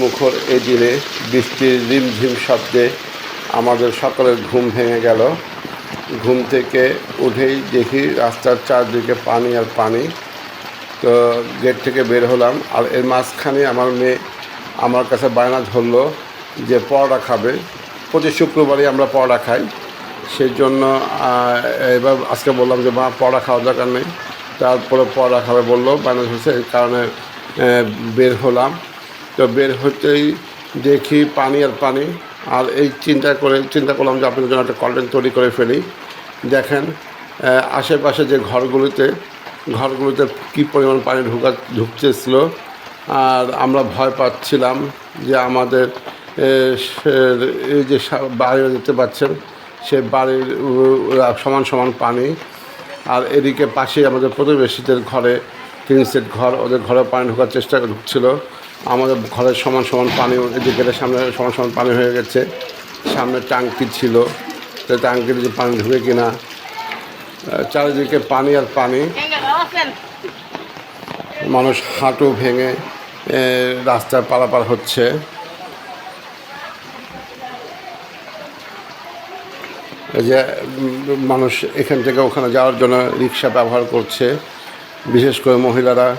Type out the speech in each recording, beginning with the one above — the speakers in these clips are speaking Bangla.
মুখর এ দিনে বৃষ্টির রিমঝিম শব্দে আমাদের সকলের ঘুম ভেঙে গেল। ঘুম থেকে উঠেই দেখি রাস্তার চারদিকে পানি আর পানি। তো গেট থেকে বের হলাম আর এর মাঝখানে আমার মেয়ে আমার কাছে বায়না ধরলো যে পরোটা খাবে। প্রতি শুক্রবারই আমরা পরোটা খাই। সেই জন্য এবার আজকে বললাম যে, মা, পরোটা খাওয়ার দরকার নেই। তারপরে পরোটা খাবে বলল। বায়না ধরছে এই কারণে বের হলাম। তো বের হতেই দেখি পানি আর পানি। আর এই চিন্তা করে, চিন্তা করলাম যে আপনাদের জন্য একটা কন্টেন্ট তৈরি করে ফেলি। দেখেন আশেপাশে যে ঘরগুলোতে ঘরগুলোতে কী পরিমাণ পানি ঢুকা, ঢুকতেছিল। আর আমরা ভয় পাচ্ছিলাম যে আমাদের এই যে বাড়ি দেখতে পাচ্ছেন, সে বাড়ির সমান সমান পানি। আর এদিকে পাশে আমাদের প্রতিবেশীদের ঘরে, তিন সেট ঘর, ওদের ঘরে পানি ঢোকার চেষ্টা ঢুকছিল। আমাদের ঘরের সমান সমান পানি এদিকে সামনে সমান সমান পানি হয়ে গেছে। সামনে টাঙ্কি ছিল। তো টাঙ্কিতে যে পানি ঢুকে কিনা চারিদিকে পানি আর পানি। মানুষ হাঁটু ভেঙে এ, রাস্তায় পারাপার হচ্ছে। যে মানুষ এখান থেকে ওখানে যাওয়ার জন্য রিক্সা ব্যবহার করছে। বিশেষ করে মহিলারা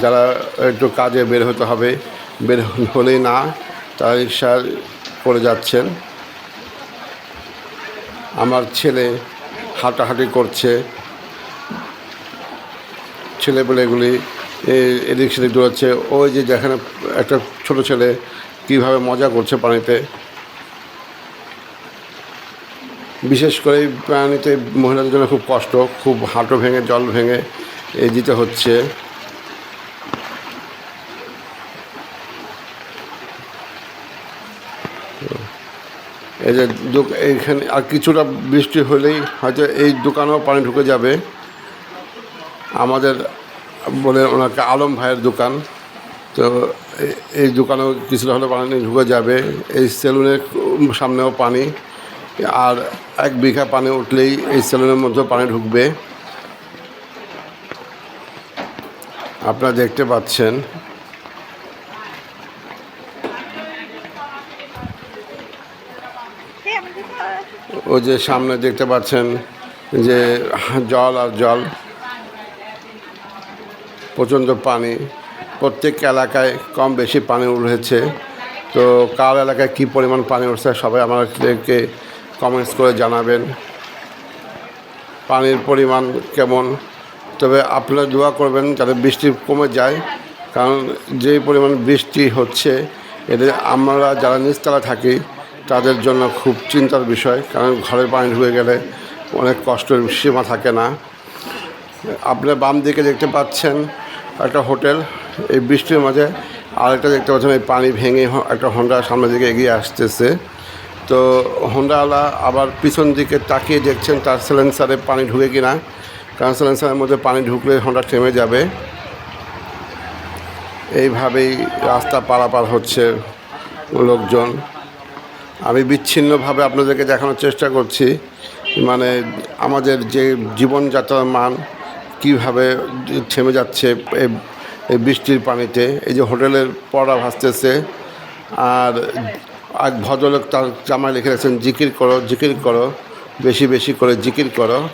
যারা একটু কাজে বের হতে হবে, বের হলেই না, তারা রিক্সা করে যাচ্ছেন। আমার ছেলে হাঁটাহাঁটি করছে। ছেলেপেলেগুলি এ- এদিক সেদিক দৌড়াচ্ছে। ওই যে যেখানে একটা ছোট ছেলে কীভাবে মজা করছে পানিতে। বিশেষ করে পানিতে মহিলাদের জন্য খুব কষ্ট, খুব হাঁটু ভেঙে, জল ভেঙে এই দিতে হচ্ছে। এই যে এইখানে আর কিছুটা বৃষ্টি হলেই হয়তো এই দোকানেও পানি ঢুকে যাবে। আমাদের বলে ওনাকে আলম ভাইয়ের দোকান। তো এই দোকানেও কিছুটা হলে পানি ঢুকে যাবে। এই সেলুনের সামনেও পানি। আর এক বিঘা পানি উঠলেই এই সেলুনের মধ্যেও পানি ঢুকবে। আপনারা দেখতে পাচ্ছেন। ও যে সামনে দেখতে পাচ্ছেন যে জল আর জল, প্রচণ্ড পানি। প্রত্যেক এলাকায় কম বেশি পানি উঠেছে। তো কার এলাকায় কী পরিমাণ পানি উঠছে সবাই আমাদেরকে কমেন্টস করে জানাবেন। পানির পরিমাণ কেমন? তবে আপনারা দোয়া করবেন যাতে বৃষ্টি কমে যায়, কারণ যে পরিমাণ বৃষ্টি হচ্ছে এতে আমরা যারা নিচতলা থাকি তাদের জন্য খুব চিন্তার বিষয়, কারণ ঘরে পানি ঢুকে গেলে অনেক কষ্টের সীমা থাকে না। আপনার বাম দিকে দেখতে পাচ্ছেন একটা হোটেল, এই বৃষ্টির মাঝে আরেকটা দেখতে পাচ্ছেন, এই পানি ভেঙে একটা হোন্ডা সামনের দিকে এগিয়ে আসতেছে। তো হোন্ডাওয়ালা আবার পিছন দিকে তাকিয়ে দেখছেন তার সিলেন্সারে পানি ঢুকে কিনা, কারণ সিলেন্সারের মধ্যে পানি ঢুকলে হোন্ডা থেমে যাবে। এইভাবেই রাস্তা পারাপার হচ্ছে লোকজন। আমি বিচ্ছিন্নভাবে আপনাদেরকে দেখানোর চেষ্টা করছি। মানে আমাদের যে জীবনযাত্রার মান, কীভাবে থেমে যাচ্ছে এই- বৃষ্টির পানিতে, এই যে হোটেলের পড়া ভাসতেছে, আর এক ভদ্রলোক তার জামায় লিখে রাখছেন, জিকির করো জিকির করো, বেশি বেশি করে জিকির করো।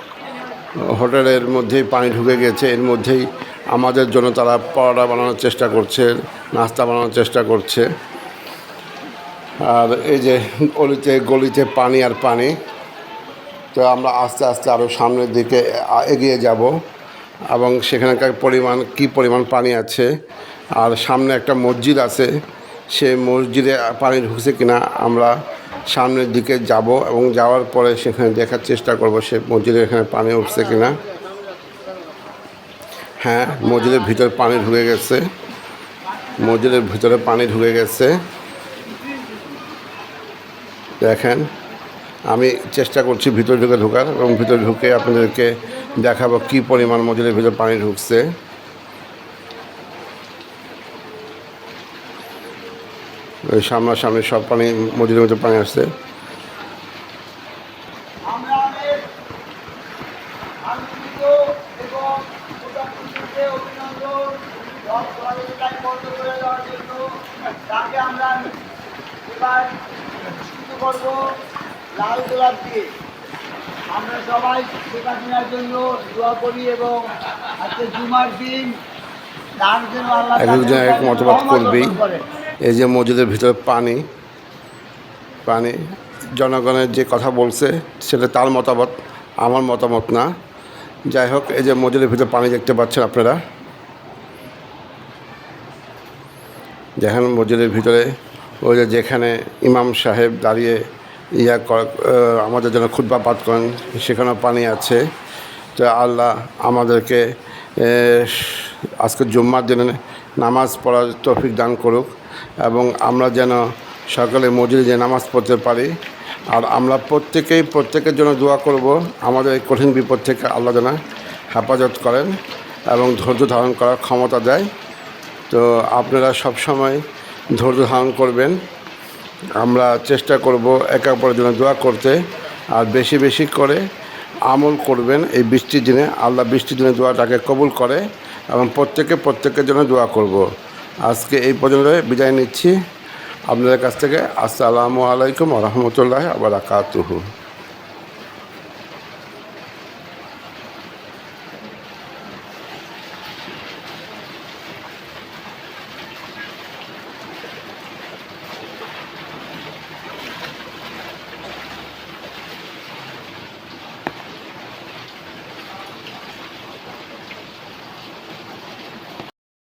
হোটেলের মধ্যেই পানি ঢুকে গেছে, এর মধ্যেই আমাদের জন্য তারা পরোটা বানানোর চেষ্টা করছে, নাস্তা বানানোর চেষ্টা করছে। আর এই যে গলিতে গলিতে পানি আর পানি, তো আমরা আস্তে আস্তে আরও সামনের দিকে এগিয়ে যাব এবং সেখানকার পরিমাণ, কি পরিমাণ পানি আছে। আর সামনে একটা মসজিদ আছে সে মসজিদে পানি ঢুকছে কিনা আমরা সামনের দিকে যাব এবং যাওয়ার পরে সেখানে দেখার চেষ্টা করব সে মসজিদের এখানে পানি উঠছে কিনা। হ্যাঁ মসজিদের ভিতরে পানি ঢুকে গেছে। মসজিদের ভিতরে পানি ঢুকে গেছে। দেখেন। আমি চেষ্টা করছি ভিতরে ঢুকে ঢোকার এবং ভিতরে ঢুকে আপনাদেরকে দেখাবো কি পরিমাণ মজুরের ভিতরে পানি ঢুকছে। ওই সামনাসামনি সব পানি, মজুরের ভিতরে পানি আসছে। শুরু করব লাল গোলাপ দিয়ে। আমরা সবাই শেখ হাসিনার জন্য দোয়া করি এবং আজকে জুমার দিন তার জন্য আল্লাহ একজন এক মতবাদ করবেই এই যে মসজিদের ভিতরে পানি পানি জনগণের যে কথা বলছে সেটা তার মতামত আমার মতামত না। যাই হোক এই যে মসজিদের ভিতরে পানি দেখতে পাচ্ছেন আপনারা। দেখেন মসজিদের ভিতরে ওই যে যেখানে ইমাম সাহেব দাঁড়িয়ে ইয়া আমাদের জন্য খুদ্া পাঠ করেন, সেখানেও পানি আছে। তো আল্লাহ আমাদেরকে আজকে জুম্মার দিনে নামাজ পড়ার তৌফিক দান করুক এবং আমরা যেন সকালে মসজিদে যে নামাজ পড়তে পারি। আর আমরা প্রত্যেকেই, প্রত্যেকের জন্য দোয়া করব। আমাদের এই কঠিন বিপদ থেকে আল্লাহ যেন হেফাজত করেন এবং ধৈর্য ধারণ করার ক্ষমতা দেয়। তো আপনারা সব সময় ধৈর্য ধারণ করবেন। আমরা চেষ্টা করব একে অপরের জন্য দোয়া করতে, আর বেশি বেশি করে আমল করবেন এই বৃষ্টির দিনে। আল্লাহ বৃষ্টির দিনে দোয়াটাকে কবুল করে এবং প্রত্যেকে প্রত্যেকের জন্য দোয়া করব। আজকে এই পর্যন্ত বিদায় নিচ্ছি। আপনাদের কাছ থেকে আসসালামু আলাইকুম রহমতুল্লাহ আবার